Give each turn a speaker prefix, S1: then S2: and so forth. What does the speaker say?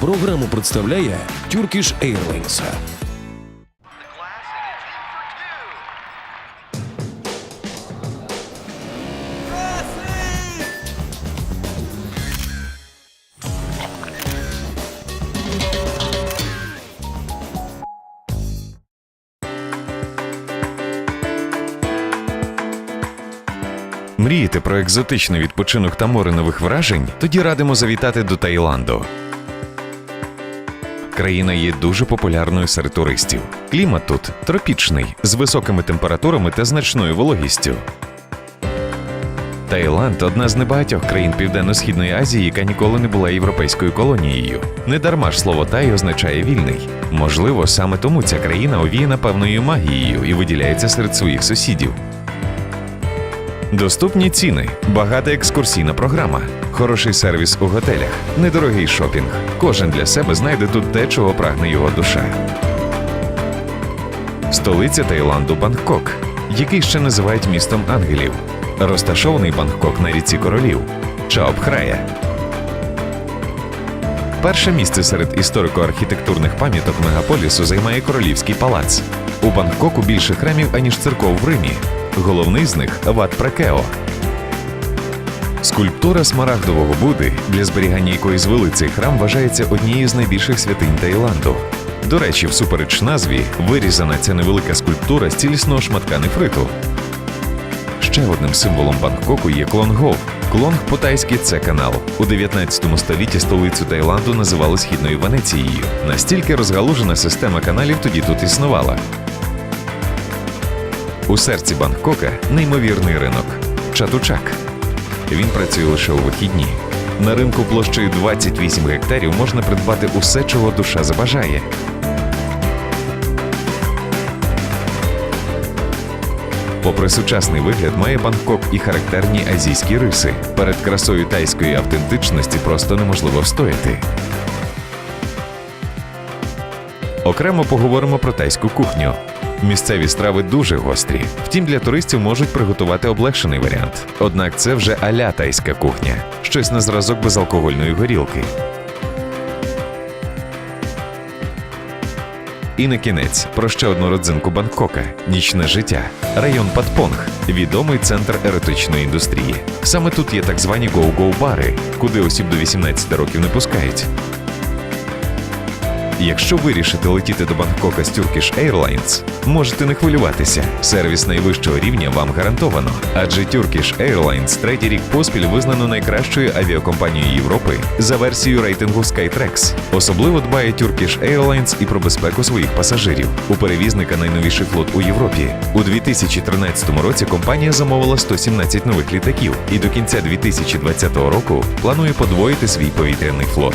S1: Програму представляє Turkish Airlines.
S2: Мрієте про екзотичний відпочинок та море нових вражень? Тоді радимо завітати до Таїланду. Країна є дуже популярною серед туристів. Клімат тут тропічний, з високими температурами та значною вологістю. Таїланд одна з небагатьох країн Південно-Східної Азії, яка ніколи не була європейською колонією. Недарма ж слово тай означає вільний. Можливо, саме тому ця країна овіяна певною магією і виділяється серед своїх сусідів. Доступні ціни, багата екскурсійна програма, хороший сервіс у готелях, недорогий шопінг. Кожен для себе знайде тут те, чого прагне його душа. Столиця Таїланду Бангкок, який ще називають містом ангелів. Розташований Бангкок на ріці королів Чаопхрая. Перше місце серед історико-архітектурних пам'яток мегаполісу займає королівський палац. У Бангкоку більше храмів, аніж церков в Римі. Головний з них Ват Прекео. Скульптура смарагдового Буди, для зберігання якої звели цей храм, вважається однією з найбільших святинь Таїланду. До речі, всупереч назві вирізана ця невелика скульптура з цілісного шматка нефриту. Ще одним символом Бангкоку є Клонгов. Клонг по-тайськи це канал. У 19 столітті столицю Таїланду називали східною Венецією. Настільки розгалужена система каналів тоді тут існувала. У серці Бангкока неймовірний ринок Чатучак. Він працює лише у вихідні. На ринку площею 28 гектарів можна придбати усе, чого душа забажає. Попри сучасний вигляд, має Бангкок і характерні азійські риси. Перед красою тайської автентичності просто неможливо встояти. Окремо поговоримо про тайську кухню. Місцеві страви дуже гострі. Втім, для туристів можуть приготувати облегшений варіант. Однак це вже аля тайська кухня, щось на зразок безалкогольної горілки. І на кінець про ще одну родзинку Бангкока нічне життя. Район Патпонг відомий центр еротичної індустрії. Саме тут є так звані гоу-гоу-бари, куди осіб до 18 років не пускають. Якщо вирішите летіти до Бангкока з Turkish Airlines, можете не хвилюватися. Сервіс найвищого рівня вам гарантовано. Адже Turkish Airlines третій рік поспіль визнано найкращою авіакомпанією Європи за версією рейтингу Skytrax. Особливо дбає Turkish Airlines і про безпеку своїх пасажирів. У перевізника найновіший флот у Європі. У 2013 році компанія замовила 117 нових літаків і до кінця 2020 року планує подвоїти свій повітряний флот.